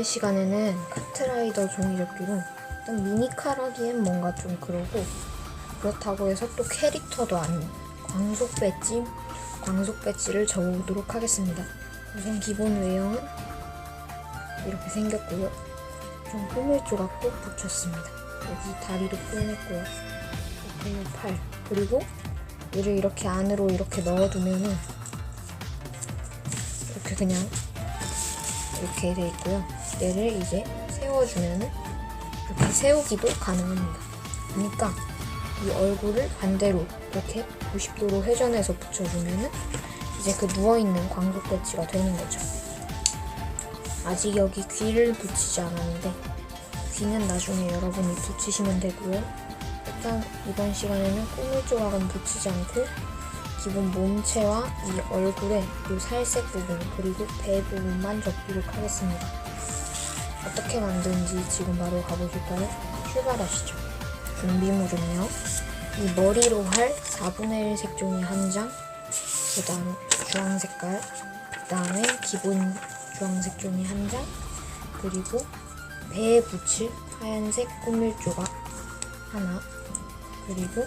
이번 시간에는 카트라이더 종이접기로 일단 미니카라기엔 뭔가 좀 그러고 그렇다고 해서 또 캐릭터도 아닌 광속 배지 광속 배지를 적어보도록 하겠습니다. 우선 기본 외형은 이렇게 생겼고요. 좀 꾸밀 조각도 붙였습니다. 여기 다리도 표현했고요. 그리고 팔 그리고 얘를 이렇게 안으로 이렇게 넣어두면은 이렇게 그냥 이렇게 돼 있고요. 얘를 이제 세워주면은 이렇게 세우기도 가능합니다. 그러니까 이 얼굴을 반대로 이렇게 90도로 회전해서 붙여주면은 이제 그 누워있는 광속 배치가 되는 거죠. 아직 여기 귀를 붙이지 않았는데 귀는 나중에 여러분이 붙이시면 되고요. 일단 이번 시간에는 꾸밀 조각은 붙이지 않고 기본 몸체와 이 얼굴에 이 살색 부분 그리고 배 부분만 접도록 하겠습니다. 어떻게 만드는지 지금 바로 가보실까요? 출발하시죠. 준비물은요. 이 머리로 할 4분의 1 색종이 한 장, 그 다음 주황 색깔, 그 다음에 기본 주황색 종이 한 장, 그리고 배에 붙일 하얀색 꾸밀 조각 하나, 그리고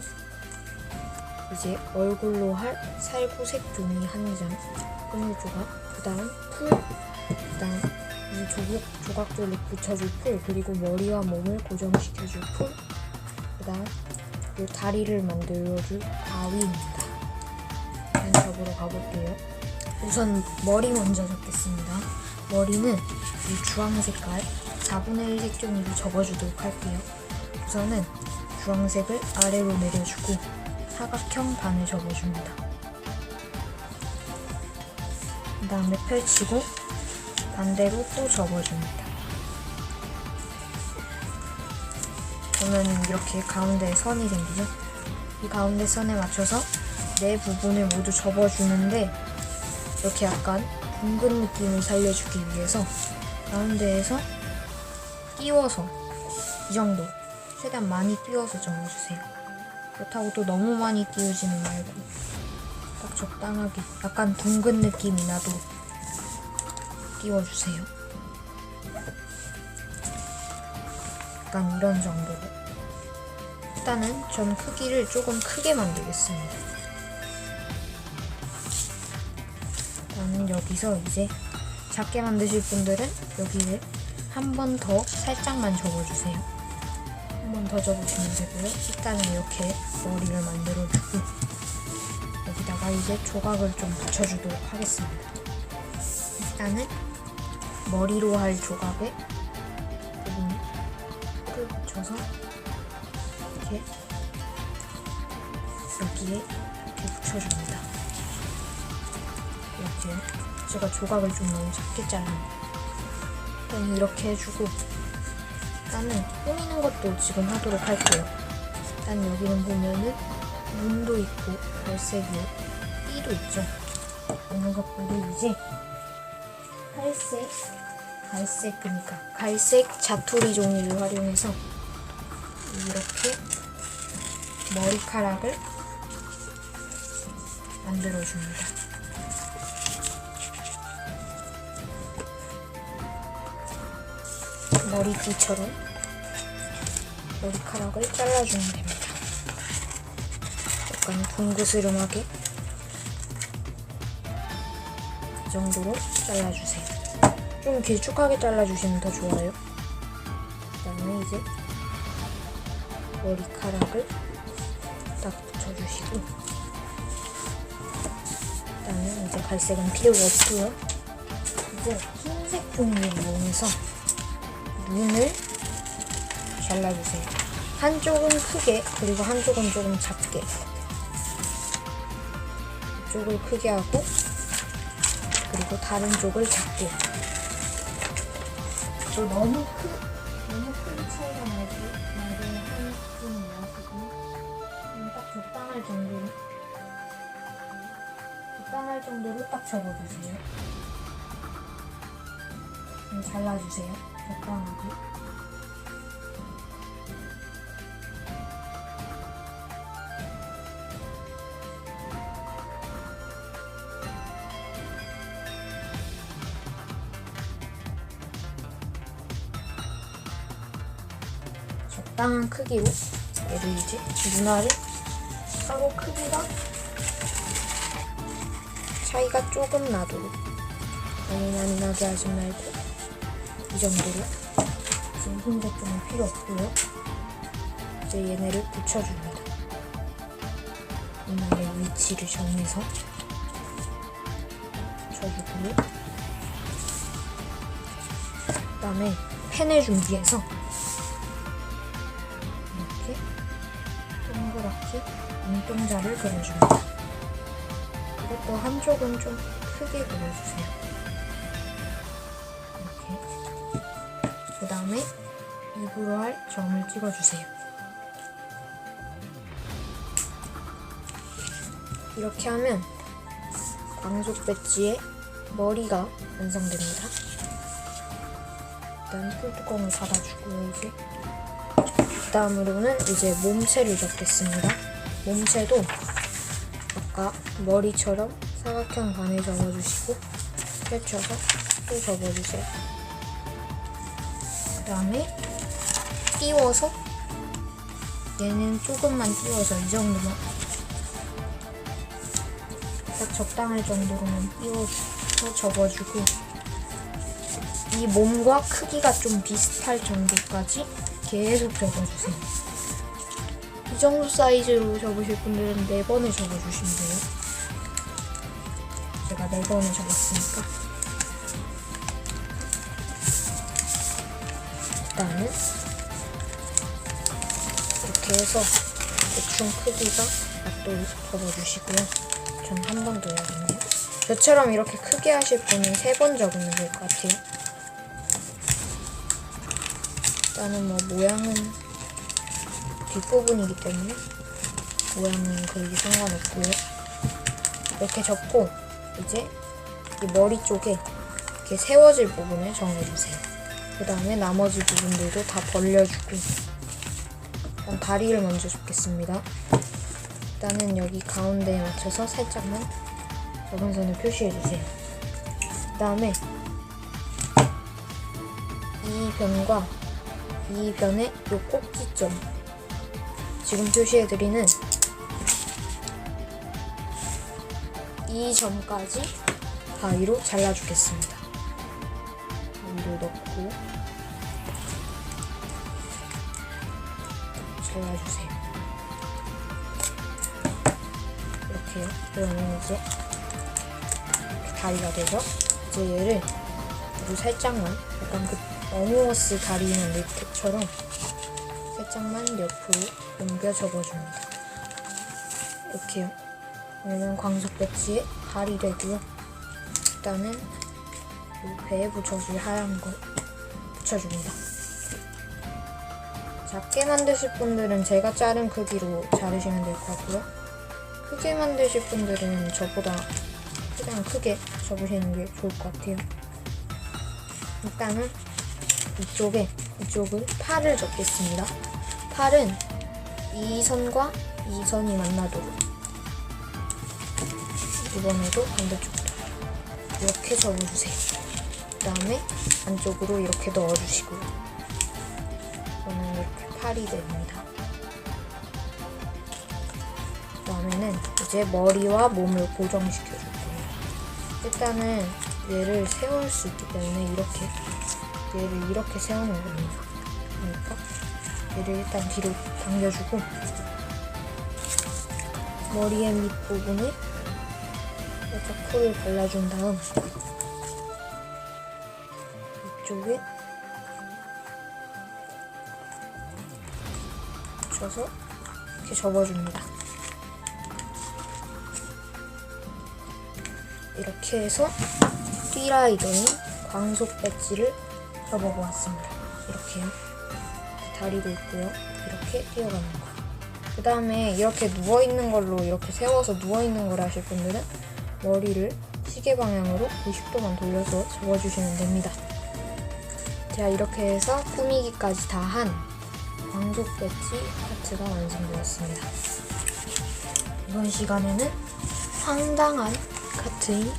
이제 얼굴로 할 살구색 종이 한 장, 꾸밀 조각, 그 다음 풀, 그 다음 이 조각, 조각들을 붙여줄 풀, 그리고 머리와 몸을 고정시켜줄 풀, 그 다음 이 다리를 만들어줄 가위입니다. 그럼 접으러 가볼게요. 우선 머리 먼저 접겠습니다. 머리는 이 주황 색깔 4분의 1 색종이로 접어주도록 할게요. 우선은 주황색을 아래로 내려주고 사각형 반을 접어줍니다. 그 다음에 펼치고 반대로 또 접어줍니다. 그러면 이렇게 가운데에 선이 생기죠? 이 가운데 선에 맞춰서 네 부분을 모두 접어주는데 이렇게 약간 둥근 느낌을 살려주기 위해서 가운데에서 띄워서 이 정도 최대한 많이 띄워서 접어주세요. 그렇다고 또 너무 많이 띄우지는 말고 딱 적당하게 약간 둥근 느낌이 나도 띄워주세요. 약간 이런 정도로 일단은 전 크기를 조금 크게 만들겠습니다. 나는 여기서 이제 작게 만드실 분들은 여기를 한 번 더 살짝만 접어주세요. 한 번 더 접으시면 되고요. 일단은 이렇게 머리를 만들어주고 여기다가 이제 조각을 좀 붙여주도록 하겠습니다. 일단은 머리로 할 조각에 부분 풀을 붙여서 이렇게 여기에 이렇게 붙여줍니다. 이렇게 제가 조각을 좀 너무 작게 잘랐네요. 일단 이렇게 해주고 일단은 꾸미는 것도 지금 하도록 할게요. 일단 여기는 보면은 눈도 있고 갈색이요. 띠도 있죠. 이 녀석들이 이제 갈색, 갈색 그러니까 갈색 자투리 종이를 활용해서 이렇게 머리카락을 만들어줍니다. 머리띠처럼 머리카락을 잘라주면 됩니다. 약간 둥그스름하게 이 정도로 잘라주세요. 좀 길쭉하게 잘라주시면 더 좋아요. 그 다음에 이제 머리카락을 딱 붙여주시고 그 다음에 이제 갈색은 필요가 없고요. 이제 흰색 종이를 이용해서 눈을 잘라주세요. 한쪽은 크게 그리고 한쪽은 조금 작게 이쪽을 크게 하고 그리고 다른 쪽을 작게 또 너무 크 너무 큰 차이가 나지 나도 한 부분이 나왔거든요. 딱 적당할 정도로 적당할 정도로 딱 접어주세요. 좀 잘라주세요. 적당하게. 적당한 크기로? 얘를 이제 눈알을 따로 크기가? 차이가 조금 나도록 너무 많이 나게 하지 말고. 이 정도로. 지금 흰 제품은 필요 없고요. 이제 얘네를 붙여줍니다. 눈알의 위치를 정해서 붙여주고요. 그 다음에 펜을 준비해서 동그랗게 눈동자를 그려줍니다. 이것도 한쪽은 좀 크게 그려주세요. 이렇게. 그 다음에 입으로 할 점을 찍어주세요. 이렇게 하면 광속 배지의 머리가 완성됩니다. 일단 꿀뚜껑을 닫아주고요, 이제. 다음으로는 이제 몸체를 접겠습니다. 몸체도 아까 머리처럼 사각형 반을 접어주시고 펼쳐서 또 접어주세요. 그 다음에 띄워서 얘는 조금만 띄워서 이 정도만 딱 적당할 정도로만 띄워서 접어주고 이 몸과 크기가 좀 비슷할 정도까지 계속 접어주세요. 이 정도 사이즈로 접으실 분들은 4번을 접어주시면 돼요. 제가 4번을 접었으니까. 일단은 이렇게 해서 대충 크기가 맞도록 접어주시고요. 전 한 번 더 해야겠네요. 저처럼 이렇게 크게 하실 분은 3번 접으면 될 것 같아요. 일단은 뭐 모양은 뒷부분이기 때문에 모양은 거의 상관없고요. 이렇게 접고 이제 이 머리 쪽에 이렇게 세워질 부분을 정해주세요. 그 다음에 나머지 부분들도 다 벌려주고 일단 다리를 먼저 접겠습니다. 일단은 여기 가운데에 맞춰서 살짝만 적은 선을 표시해주세요. 그 다음에 이 변과 이 변의 요 꼭지점 지금 표시해드리는 이 점까지 가위로 잘라주겠습니다. 가위로 넣고 잘라주세요. 이렇게요. 그러면 이제 이렇게 다리가 돼서 이제 얘를 아주 살짝만 약간 그 어니워스 다리 있는 니트처럼 살짝만 옆으로 옮겨 접어줍니다. 이렇게요. 그러면 광속 배지에 발이 되고요. 일단은 이 배에 붙여줄 하얀 거 붙여줍니다. 작게 만드실 분들은 제가 자른 크기로 자르시면 될 것 같고요. 크게 만드실 분들은 저보다 최대한 크게 접으시는 게 좋을 것 같아요. 일단은 이쪽에 이쪽을 팔을 접겠습니다. 팔은 이 선과 이 선이 만나도록 이번에도 반대쪽도 이렇게 접어주세요. 그 다음에 안쪽으로 이렇게 넣어주시고요. 저는 이렇게 팔이 됩니다. 그 다음에는 이제 머리와 몸을 고정시켜 줄 거예요. 일단은 얘를 세울 수 있기 때문에 이렇게 얘를 이렇게 세우는 겁니다. 그러니까 얘를 일단 뒤로 당겨주고 머리의 밑부분에 살짝 풀을 발라준 다음 이쪽에 붙여서 이렇게 접어줍니다. 이렇게 해서 띠라이더인 광속 배지를 접어 보았습니다. 이렇게요. 다리도 있고요. 이렇게 뛰어가는 거. 그 다음에 이렇게 누워있는 걸로 이렇게 세워서 누워있는 걸 하실 분들은 머리를 시계 방향으로 90도만 돌려서 접어주시면 됩니다. 자, 이렇게 해서 꾸미기까지 다한 광속 배지 파트가 완성되었습니다. 이번 시간에는 황당한 카트인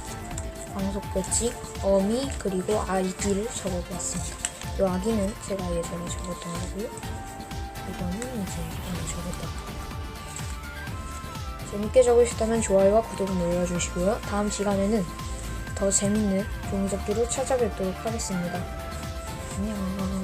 광속 배지, 어미, 그리고 아기를 접어보았습니다. 이 아기는 제가 예전에 접었던 거고요. 이거는 이제 안에 적었다. 재밌게 적으셨다면 좋아요와 구독을 눌러주시고요. 다음 시간에는 더 재밌는 종이접기로 찾아뵙도록 하겠습니다. 안녕.